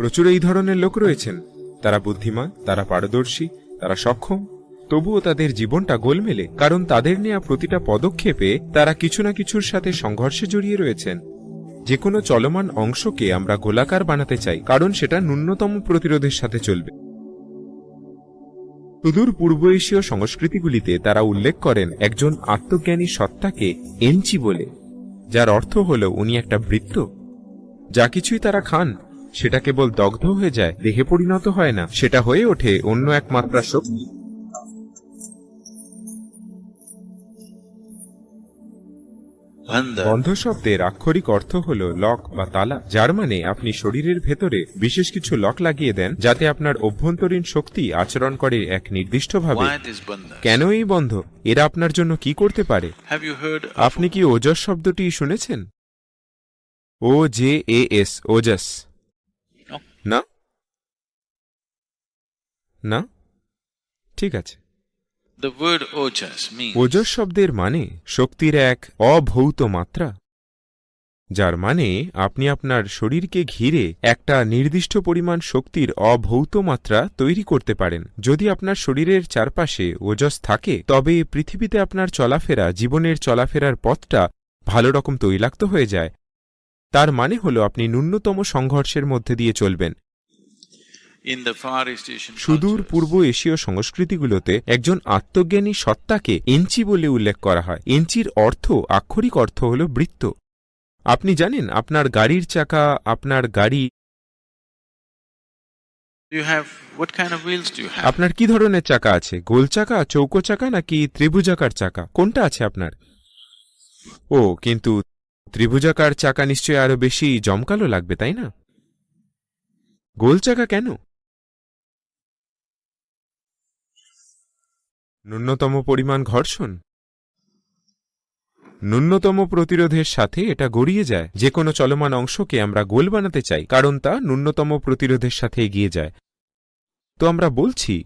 প্রচুর এই ধরনের লোক রয়েছেন। তারা বুদ্ধিমান, তারা পারদর্শী, তারা সক্ষম। তবুও তাদের জীবনটা গোলমেলে, কারণ তাদের নেওয়া প্রতিটা পদক্ষেপে তারা কিছু না কিছুর সাথে সংঘর্ষে জড়িয়ে রয়েছেন। যে কোনো চলমান অংশকে আমরা গোলাকার বানাতে চাই, কারণ সেটা ন্যূনতম প্রতিরোধের সাথে চলবে। সুদূর পূর্ব এশীয় সংস্কৃতিগুলিতে তারা উল্লেখ করেন একজন আত্মজ্ঞানী সত্তাকে এনচি বলে, যার অর্থ হল উনি একটা বৃত্ত। যা কিছুই তারা খান সেটা কেবল দগ্ধ হয়ে যায় দেহে পরিণত হয় না। সেটা হয়ে ওঠে অন্য এক মাত্রা শক্তি বন্ধ শব্দের আক্ষরিক অর্থ হল লক বা তালা যার মানে আপনি শরীরের ভেতরে বিশেষ কিছু লক লাগিয়ে দেন যাতে আপনার অভ্যন্তরীণ শক্তি আচরণ করে এক নির্দিষ্টভাবে। কেন এই বন্ধ? এরা আপনার জন্য কি করতে পারে? আপনি কি ওজস শব্দটি শুনেছেন? ও জে এ এস ওজস. না? না? ঠিক আছে। The word ojas means ওজস শব্দের মানে শক্তির এক অভৌত মাত্রা যার মানে আপনি আপনার শরীরকে ঘিরে একটা নির্দিষ্ট পরিমাণ শক্তির অভৌত মাত্রা তৈরি করতে পারেন। যদি আপনার শরীরের চারপাশে ওজস থাকে তবে পৃথিবীতে আপনার চলাফেরা জীবনের চলাফেরার পথটা ভালো রকম তৈলাক্ত হয়ে যায়। তার মানে হল আপনি ন্যূনতম সংঘর্ষের মধ্যে দিয়ে চলবেন। সুদূর পূর্ব এশীয় সংস্কৃতিগুলোতে একজন আত্মজ্ঞানী সত্তাকে এঞ্চি বলে উল্লেখ করা হয়। এঞ্চির অর্থ আক্ষরিক অর্থ হল বৃত্ত। আপনি জানেন আপনার গাড়ির চাকা আপনার গাড়ি? আপনার কি ধরনের চাকা আছে? গোল চাকা চৌকো চাকা নাকি ত্রিভুজাকার চাকা? কোনটা আছে আপনার? ও কিন্তু ত্রিভুজাকার চাকা নিশ্চয়ই আরও বেশি জমকালো লাগবে, তাই না? গোল চাকা কেন? ন্যূনতম পরিমাণ ঘর্ষণ? ন্যূনতম প্রতিরোধের সাথে এটা গড়িয়ে যায়। যে কোনো চলমান অংশকে আমরা গোল বানাতে চাই, কারণ তা ন্যূনতম প্রতিরোধের সাথে এগিয়ে যায়। তো আমরা বলছি,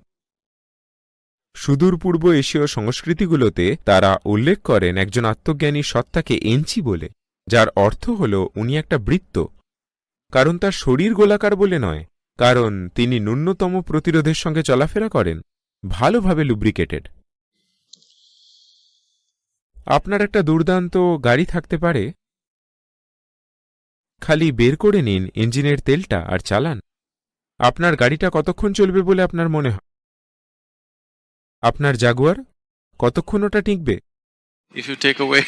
সুদূর পূর্ব এশীয় সংস্কৃতিগুলোতে তারা উল্লেখ করেন একজন আত্মজ্ঞানী সত্তাকে এনচি বলে। যার অর্থ হল উনি একটা বৃত্ত। কারণ তার শরীর গোলাকার বলে নয়, কারণ তিনি ন্যূনতম প্রতিরোধের সঙ্গে চলাফেরা করেন, ভালোভাবে লুব্রিকেটেড আপনার একটা দুর্দান্ত গাড়ি থাকতে পারে। খালি বের করে নিন ইঞ্জিনের তেলটা আর চালান। আপনার গাড়িটা কতক্ষণ চলবে বলে আপনার মনে হয়? আপনার জাগুয়ার কতক্ষণ ওটা টিকবে? You take away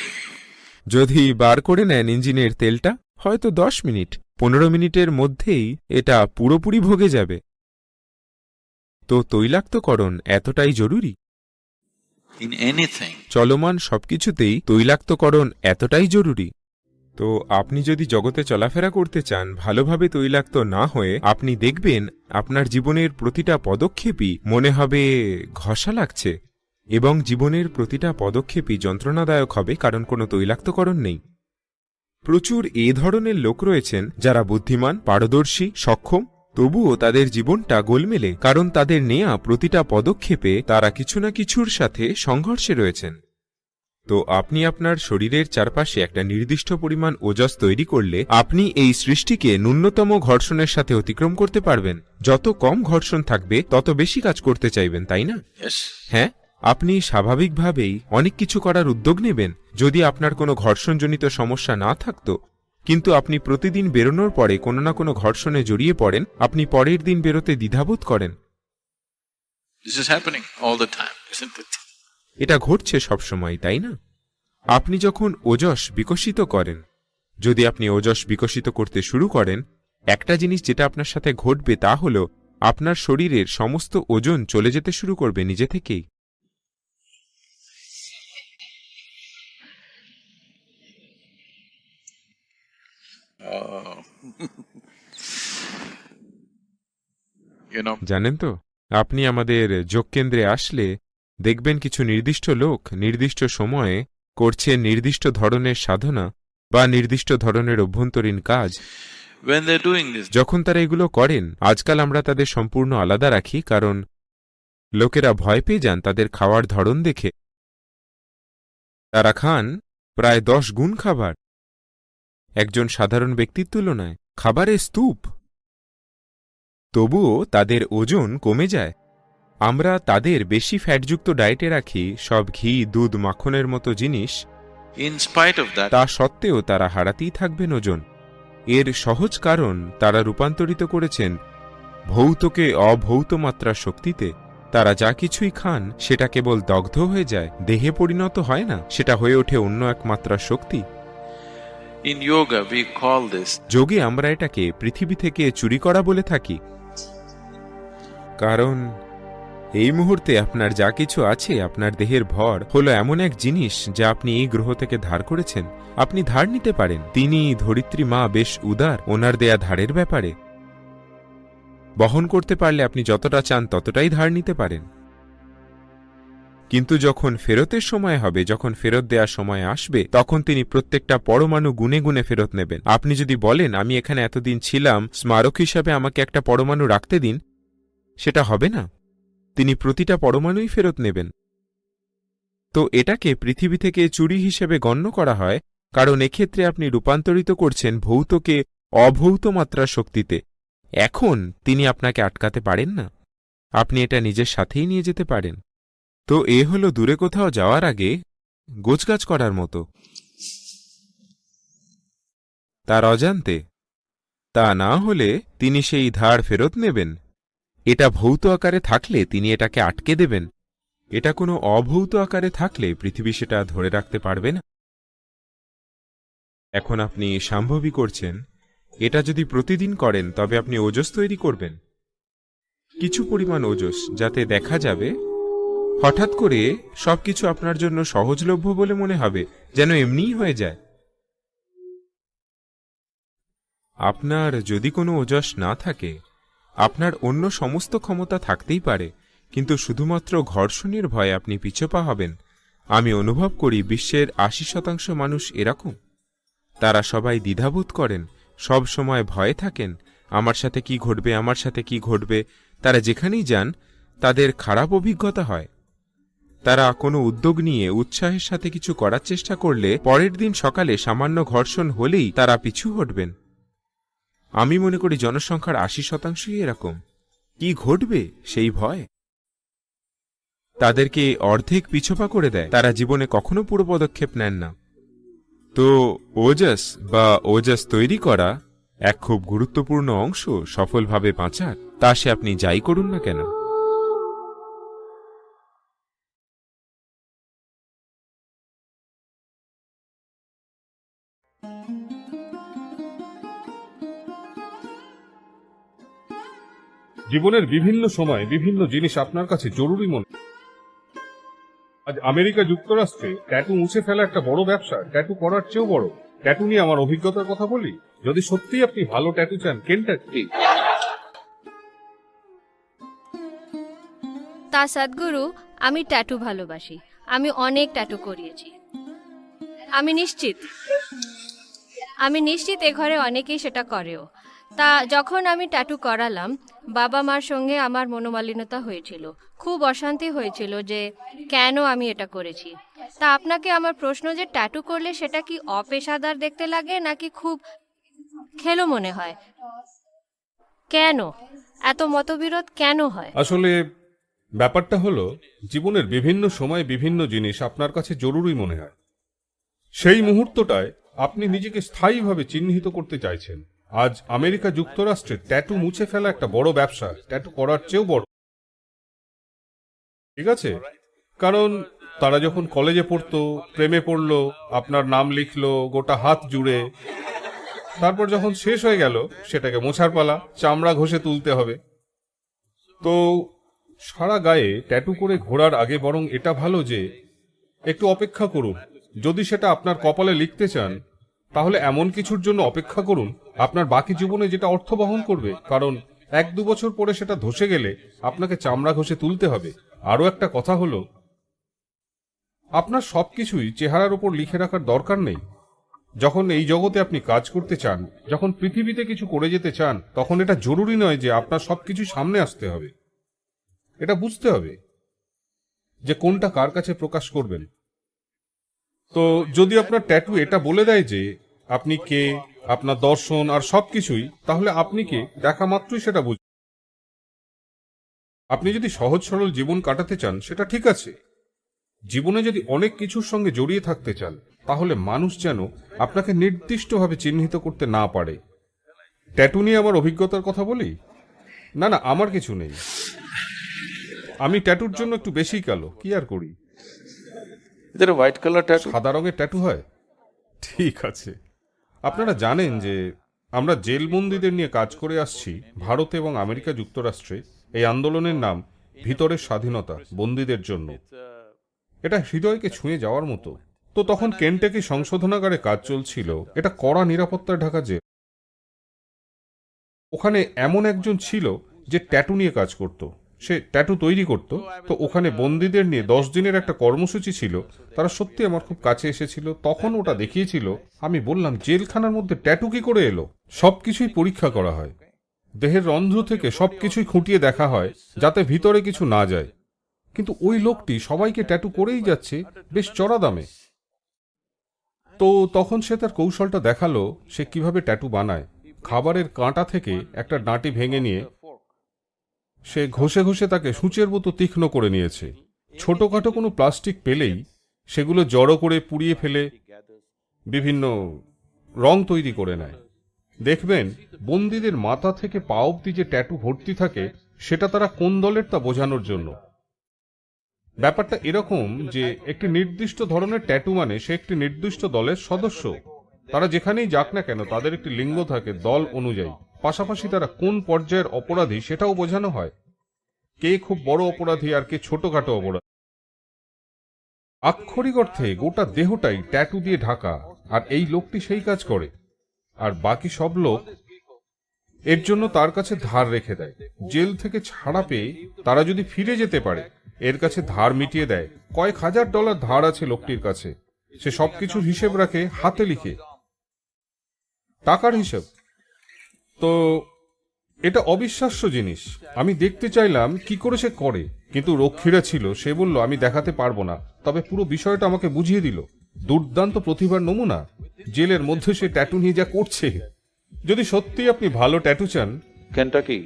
যদি বার করে নেন ইঞ্জিনের তেলটা হয়তো দশ মিনিট পনেরো মিনিটের মধ্যেই এটা পুরোপুরি ভোগে যাবে। তো তৈলাক্তকরণ এতটাই জরুরি? চলমান সবকিছুতেই তৈলাক্তকরণ এতটাই জরুরি। তো আপনি যদি জগতে চলাফেরা করতে চান ভালোভাবে তৈলাক্ত না হয়ে আপনি দেখবেন আপনার জীবনের প্রতিটা পদক্ষেপই মনে হবে ঘষা লাগছে। এবং জীবনের প্রতিটা পদক্ষেপই যন্ত্রণাদায়ক হবে কারণ কোনো তৈলাক্তকরণ নেই। প্রচুর এ ধরনের লোক রয়েছেন যারা বুদ্ধিমান পারদর্শী সক্ষম তবুও তাদের জীবনটা গোলমেলে কারণ তাদের নেয়া প্রতিটা পদক্ষেপে তারা কিছু না কিছুর সাথে সংঘর্ষে রয়েছেন। তো আপনি আপনার শরীরের চারপাশে একটা নির্দিষ্ট পরিমাণ ওজস তৈরি করলে আপনি এই সৃষ্টিকে ন্যূনতম ঘর্ষণের সাথে অতিক্রম করতে পারবেন। যত কম ঘর্ষণ থাকবে তত বেশি কাজ করতে চাইবেন তাই না? হ্যাঁ? আপনি স্বাভাবিকভাবেই অনেক কিছু করার উদ্যোগ নেবেন যদি আপনার কোনো ঘর্ষণজনিত সমস্যা না থাকতো। কিন্তু আপনি প্রতিদিন বেরোনোর পরে কোনো না কোনো ঘর্ষণে জড়িয়ে পড়েন আপনি পরের দিন বেরোতে দ্বিধাবোধ করেন। এটা ঘটছে সবসময় তাই না? আপনি যখন ওজস বিকশিত করেন যদি আপনি ওজস বিকশিত করতে শুরু করেন একটা জিনিস যেটা আপনার সাথে ঘটবে তা হল আপনার শরীরের সমস্ত ওজন চলে যেতে শুরু করবে নিজে থেকেই। জানেন তো আপনি আমাদের যোগ কেন্দ্রে আসলে দেখবেন কিছু নির্দিষ্ট লোক নির্দিষ্ট সময়ে করছে নির্দিষ্ট ধরনের সাধনা বা নির্দিষ্ট ধরনের অভ্যন্তরীণ কাজ। যখন তারা এগুলো করেন আজকাল আমরা তাদের সম্পূর্ণ আলাদা রাখি কারণ লোকেরা ভয় পেয়ে যান তাদের খাওয়ার ধরন দেখে। তারা খান প্রায় দশ গুণ খাবার। একজন সাধারণ ব্যক্তির তুলনায় খাবারের স্তূপ। তবুও তাদের ওজন কমে যায়। আমরা তাদের বেশি ফ্যাটযুক্ত ডায়েটে রাখি সব ঘি দুধ মাখনের মতো জিনিস। তা সত্ত্বেও তারা হারাতেই থাকবেন ওজন। এর সহজ কারণ তারা রূপান্তরিত করেছেন ভৌতকে অভৌত মাত্রার শক্তিতে। তারা যা কিছুই খান সেটা কেবল দগ্ধ হয়ে যায় দেহে পরিণত হয় না সেটা হয়ে ওঠে অন্য এক মাত্রার শক্তি। In yoga, we call this যোগে আমরা এটাকে পৃথিবী থেকে চুরি করা বলে থাকি। কারণ এই মুহূর্তে আপনার যা কিছু আছে আপনার দেহের ভর হলো এমন এক জিনিস যা আপনি এই গ্রহ থেকে ধার করেছেন। আপনি ধার নিতে পারেন। তিনি ধরিত্রী মা বেশ উদার ওনার দেয়া ধারের ব্যাপারে। বহন করতে পারলে আপনি যতটা চান ততটাই ধার নিতে পারেন। কিন্তু যখন ফেরতের সময় হবে, যখন ফেরত দেওয়ার সময় আসবে, তখন তিনি প্রত্যেকটা পরমাণু গুনে গুনে ফেরত নেবেন। আপনি যদি বলেন, আমি এখানে এতদিন ছিলাম, স্মারক হিসাবে আমাকে একটা পরমাণু রাখতে দিন, সেটা হবে না। তিনি প্রতিটা পরমাণুই ফেরত নেবেন। তো এটাকে পৃথিবী থেকে চুরি হিসেবে গণ্য করা হয়, কারণ এক্ষেত্রে আপনি রূপান্তরিত করছেন ভৌতকে অভৌত মাত্রার শক্তিতে। এখন তিনি আপনাকে আটকাতে পারেন না। আপনি এটা নিজের সাথেই নিয়ে যেতে পারেন। তো এ হলো দূরে কোথাও যাওয়ার আগে গোছগাছ করার মতো। তার অজান্তে, তা না হলে তিনি সেই ধার ফেরত নেবেন। এটা ভৌত আকারে থাকলে তিনি এটাকে আটকে দেবেন। এটা কোনো অভৌত আকারে থাকলে পৃথিবী সেটা ধরে রাখতে পারবে না। এখন আপনি সম্ভবই করছেন। এটা যদি প্রতিদিন করেন, তবে আপনি ওজস তৈরি করবেন। কিছু পরিমাণ ওজস যাতে দেখা যাবে হঠাৎ করে সবকিছু আপনার জন্য সহজলভ্য বলে মনে হবে, যেন এমনিই হয়ে যায়। আপনার যদি কোনো ওজস না থাকে, আপনার অন্য সমস্ত ক্ষমতা থাকতেই পারে, কিন্তু শুধুমাত্র ঘর্ষণের ভয়ে আপনি পিছপা হবেন। আমি অনুভব করি বিশ্বের আশি শতাংশ মানুষ এরকম। তারা সবাই দ্বিধাবোধ করেন, সব সময় ভয়ে থাকেন, আমার সাথে কি ঘটবে, আমার সাথে কি ঘটবে, তারা যেখানেই যান, তাদের খারাপ অভিজ্ঞতা হয়। তারা কোনো উদ্যোগ নিয়ে উৎসাহের সাথে কিছু করার চেষ্টা করলে পরের দিন সকালে সামান্য ঘর্ষণ হলেই তারা পিছু হটবেন। আমি মনে করি জনসংখ্যার আশি শতাংশই এরকম। কি ঘটবে সেই ভয়? তাদেরকে অর্ধেক পিছপা করে দেয়। তারা জীবনে কখনো পুরো পদক্ষেপ নেন না। তো ওজাস বা ওজাস তৈরি করা এক খুব গুরুত্বপূর্ণ অংশ সফলভাবে বাঁচার। তা সে আপনি যাই করুন না কেন? জীবনের বিভিন্ন সময়ে বিভিন্ন জিনিস আপনার কাছে জরুরি মনে আজ আমেরিকা যুক্তরাষ্ট্রে ট্যাটু মুছে ফেলা একটা বড় ব্যবসা। ট্যাটু করার চেয়েও বড়। ট্যাটু নিয়ে আমার অভিজ্ঞতার কথা বলি। যদি সত্যিই আপনি ভালো ট্যাটু চান কেনটাকি তা সদ্গুরু, আমি ট্যাটু ভালোবাসি। আমি অনেক ট্যাটু করিয়েছি। আমি নিশ্চিত। আমি নিশ্চিত এ ঘরে অনেকেই সেটা করেও। তা যখন আমি ট্যাটু করালাম, বাবা মার সঙ্গে আমার মনোমালিন্যতা হয়েছিল। খুব অশান্তি হয়েছিল যে কেন আমি এটা করেছি। তা আপনাকে আমার প্রশ্ন যে ট্যাটু করলে সেটা কি অপেশাদার দেখতে লাগে নাকি খুব খেলো মনে হয়? কেন? এত মতবিরোধ কেন হয়? আসলে ব্যাপারটা হলো, জীবনের বিভিন্ন সময়ে বিভিন্ন জিনিস আপনার কাছে জরুরি মনে হয়। সেই মুহূর্তটায় আপনি নিজেকে স্থায়ীভাবে চিহ্নিত করতে চাইছেন। আজ আমেরিকা যুক্তরাষ্ট্রে ট্যাটু মুছে ফেলা একটা বড় ব্যবসা। ট্যাটু করার চেয়েও বড়। ঠিক আছে? কারণ তারা যখন কলেজে পড়তো, প্রেমে পড়ল, আপনার নাম লিখলো, গোটা হাত জুড়ে, তারপর যখন শেষ হয়ে গেল, সেটাকে মোছার পালা, চামড়া ঘষে তুলতে হবে। তো সারা গায়ে ট্যাটু করে ঘোরার আগে বরং এটা ভালো যে, একটু অপেক্ষা করুন। যদি সেটা আপনার কপালে লিখতে চান তাহলে এমন কিছুর জন্য অপেক্ষা করুন। আপনার বাকি জীবনে যেটা অর্থ বহন করবে, কারণ এক দু বছর পরে সেটা ধসে গেলে আপনাকে চামড়া ঘষে তুলতে হবে। আরও একটা কথা হলো, আপনার সব কিছুই চেহারার উপর লিখে রাখার দরকার নেই। যখন এই জগতে আপনি কাজ করতে চান, যখন পৃথিবীতে কিছু করে যেতে চান, তখন এটা জরুরি নয় যে আপনার সবকিছু সামনে আসতে হবে। এটা বুঝতে হবে যে কোনটা কার কাছে প্রকাশ করবেন। তো যদি আপনার ট্যাটু এটা বলে দেয় যে আপনি কে, আপনার দর্শন আর সবকিছুই, তাহলে আপনি কে? দেখা মাত্রই সেটা বুঝ আপনি যদি সহজ সরল জীবন কাটাতে চান, সেটা ঠিক আছে। জীবনে যদি অনেক কিছুর সঙ্গে জড়িয়ে থাকতে চান, তাহলে মানুষ যেন আপনাকে নির্দিষ্টভাবে চিহ্নিত করতে না পারে। ট্যাটু নিয়ে আমার অভিজ্ঞতার কথা বলি? না না, আমার কিছু নেই। আমি ট্যাটুর জন্য একটু বেশি কালো, কি আর করি? A white color tattoo? সাদা রঙের ট্যাটু হয়? ঠিক আছে। আপনারা জানেন যে আমরা জেলবন্দীদের নিয়ে কাজ করে আসছি ভারত এবং আমেরিকা যুক্তরাষ্ট্রে। এই আন্দোলনের নাম ভিতরের স্বাধীনতা, বন্দীদের জন্য। এটা হৃদয়কে ছুঁয়ে যাওয়ার মতো। তো তখন কেন্টেকি সংশোধনাগারে কাজ চলছিল, এটা কড়া নিরাপত্তায় ঢাকা জেল। ওখানে এমন একজন ছিল যে ট্যাটু নিয়ে কাজ করত। সে ট্যাটু তৈরি করত। তো ওখানে বন্দীদের নিয়ে দশ দিনের একটা কর্মসূচি ছিল। তারা সত্যি আমার খুব কাছে এসেছিল। তখন ওটা দেখিয়েছিল। আমি বললাম জেলখানার মধ্যে ট্যাটু কি করে এলো? সব কিছুই পরীক্ষা করা হয়। দেহের রন্ধ্র থেকে সব কিছুই খুঁটিয়ে দেখা হয় যাতে ভিতরে কিছু না যায়। কিন্তু ওই লোকটি সবাইকে ট্যাটু করেই যাচ্ছে বেশ চড়া দামে। তো তখন সে তার কৌশলটা দেখাল সে কীভাবে ট্যাটু বানায়। খাবারের কাঁটা থেকে একটা ডাঁটি ভেঙে নিয়ে সে ঘষে ঘষে তাকে সূচের মতো তীক্ষ্ণ করে নিয়েছে। ছোটখাটো কোনো প্লাস্টিক পেলেই সেগুলো জড়ো করে পুড়িয়ে ফেলে বিভিন্ন রং তৈরি করে নেয়। দেখবেন, বন্দীদের মাথা থেকে পা অব্দি যে ট্যাটু ভর্তি থাকে, সেটা তারা কোন দলের তা বোঝানোর জন্য। ব্যাপারটা এরকম যে একটি নির্দিষ্ট ধরনের ট্যাটু মানে সে একটি নির্দিষ্ট দলের সদস্য। তারা যেখানেই যাক না কেন, তাদের একটি লিঙ্গ থাকে দল অনুযায়ী। পাশাপাশি তারা কোন পর্যায়ের অপরাধী সেটাও বোঝানো হয়। কে খুব বড় অপরাধী আর কে ছোটখাটো অপরাধী। আক্ষরিক অর্থে গোটা দেহটাই ট্যাটু দিয়ে ঢাকা, আর এই লোকটি সেই কাজ করে। আর বাকি সব লোক এর জন্য তার কাছে ধার রেখে দেয়। জেল থেকে ছাড়া পেয়ে তারা যদি ফিরে যেতে পারে, এর কাছে ধার মিটিয়ে দেয়। কয়েক হাজার ডলার ধার আছে লোকটির কাছে। সে সবকিছুর হিসেব রাখে, হাতে লিখে। টাকার হিসেব। তো, এটা অবিশ্বাস্য জিনিস। আমি দেখতে চাইলাম কি করে সে করে। কিন্তু রক্ষীরা ছিল, সে বলল, আমি দেখাতে পারব না। তবে পুরো বিষয়টা আমাকে বুঝিয়ে দিল। দুর্দান্ত প্রতিভার নমুনা। জেলের মধ্যে সে ট্যাটু নিয়ে যা করছে। যদি সত্যি আপনি ভালো ট্যাটু চান Kentucky